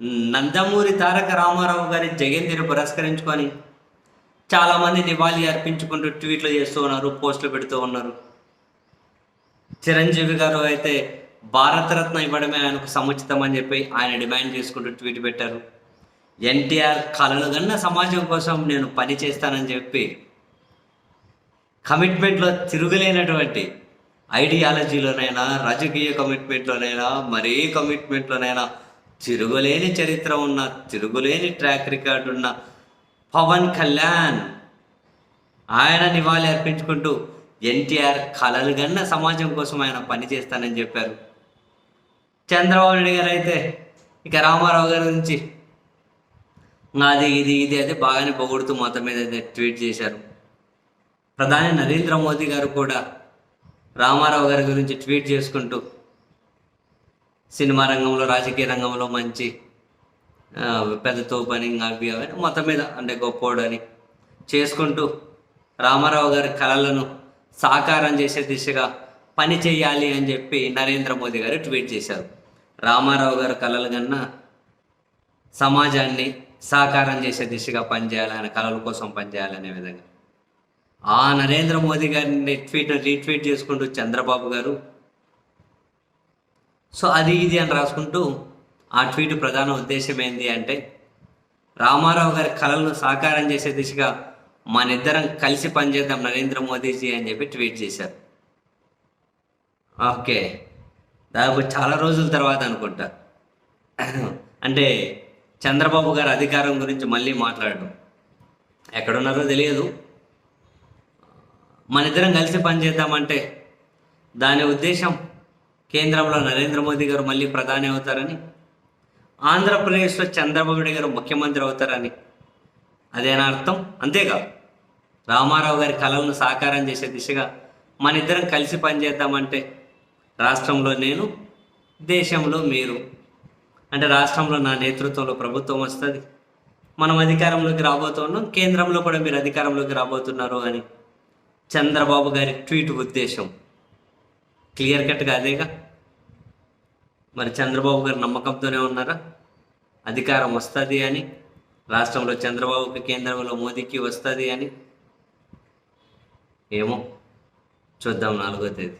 నందమూరి తారక రామారావు గారి జయంతిని పురస్కరించుకొని చాలామంది నివాళి అర్పించుకుంటూ ట్వీట్లు చేస్తూ ఉన్నారు పోస్టులు పెడుతూ ఉన్నారు. చిరంజీవి గారు అయితే భారతరత్న ఇవ్వడమే ఆయనకు సముచితం అని చెప్పి ఆయన డిమాండ్ చేసుకుంటూ ట్వీట్ పెట్టారు. ఎన్టీఆర్ కలలు కన్న సమాజం కోసం నేను పని చేస్తానని చెప్పి కమిట్మెంట్లో తిరుగులేనటువంటి ఐడియాలజీలోనైనా రాజకీయ కమిట్మెంట్లోనైనా మరే కమిట్మెంట్లోనైనా తిరుగులేని చరిత్ర ఉన్న తిరుగులేని ట్రాక్ రికార్డు ఉన్న పవన్ కళ్యాణ్ ఆయన నివాళి అర్పించుకుంటూ ఎన్టీఆర్ కలలు గన్న సమాజం కోసం ఆయన పని చేస్తానని చెప్పారు. చంద్రబాబు నాయుడు గారు అయితే ఇక రామారావు గారి గురించి నాది ఇది ఇది అయితే బాగానే పొగుడుతూ మొత్తం మీద అయితే ట్వీట్ చేశారు. ప్రధాని నరేంద్ర మోదీ గారు కూడా రామారావు గారి గురించి ట్వీట్ చేసుకుంటూ సినిమా రంగంలో రాజకీయ రంగంలో మంచి పెద్ద తోపని అవి అవి మొత్తం మీద అంటే గొప్పోడని చేసుకుంటూ రామారావు గారి కళలను సాకారం చేసే దిశగా పని చేయాలి అని చెప్పి నరేంద్ర మోదీ గారు ట్వీట్ చేశారు. రామారావు గారి కళలు కన్నా సమాజాన్ని సాకారం చేసే దిశగా పనిచేయాలి ఆయన కళల కోసం పనిచేయాలనే విధంగా. ఆ నరేంద్ర మోదీ గారిని ట్వీట్ రీట్వీట్ చేసుకుంటూ చంద్రబాబు గారు సో అది ఇది అని రాసుకుంటూ ఆ ట్వీట్ ప్రధాన ఉద్దేశం ఏంటి అంటే రామారావు గారి కళలను సాకారం చేసే దిశగా మనిద్దరం కలిసి పనిచేద్దాం నరేంద్ర మోదీజీ అని చెప్పి ట్వీట్ చేశారు. ఓకే. దాదాపు చాలా రోజుల తర్వాత అనుకుంటా. అంటే చంద్రబాబు గారు అధికారం గురించి మళ్ళీ మాట్లాడడం. ఎక్కడున్నారో తెలియదు. మనిద్దరం కలిసి పనిచేద్దామంటే దాని ఉద్దేశం కేంద్రంలో నరేంద్ర మోదీ గారు మళ్ళీ ప్రధాని అవుతారని ఆంధ్రప్రదేశ్లో చంద్రబాబు నాయుడు గారు ముఖ్యమంత్రి అవుతారని. అదేనా అర్థం? అంతేకాదు రామారావు గారి కళలను సాకారం చేసే దిశగా మన ఇద్దరం కలిసి పనిచేద్దామంటే రాష్ట్రంలో నేను దేశంలో మీరు. అంటే రాష్ట్రంలో నా నేతృత్వంలో ప్రభుత్వం వస్తుంది. మనం అధికారంలోకి రాబోతున్నాం కేంద్రంలో కూడా మీరు అధికారంలోకి రాబోతున్నారు అని చంద్రబాబు గారి ట్వీట్ ఉద్దేశం. క్లియర్ కట్గా అదేగా మరి చంద్రబాబు గారు నమ్మకంతోనే ఉన్నారా? అధికారం వస్తుంది అని? రాష్ట్రంలో చంద్రబాబుకి కేంద్రంలో మోదీకి వస్తుంది అని? ఏమో చూద్దాం నాలుగో తేదీ.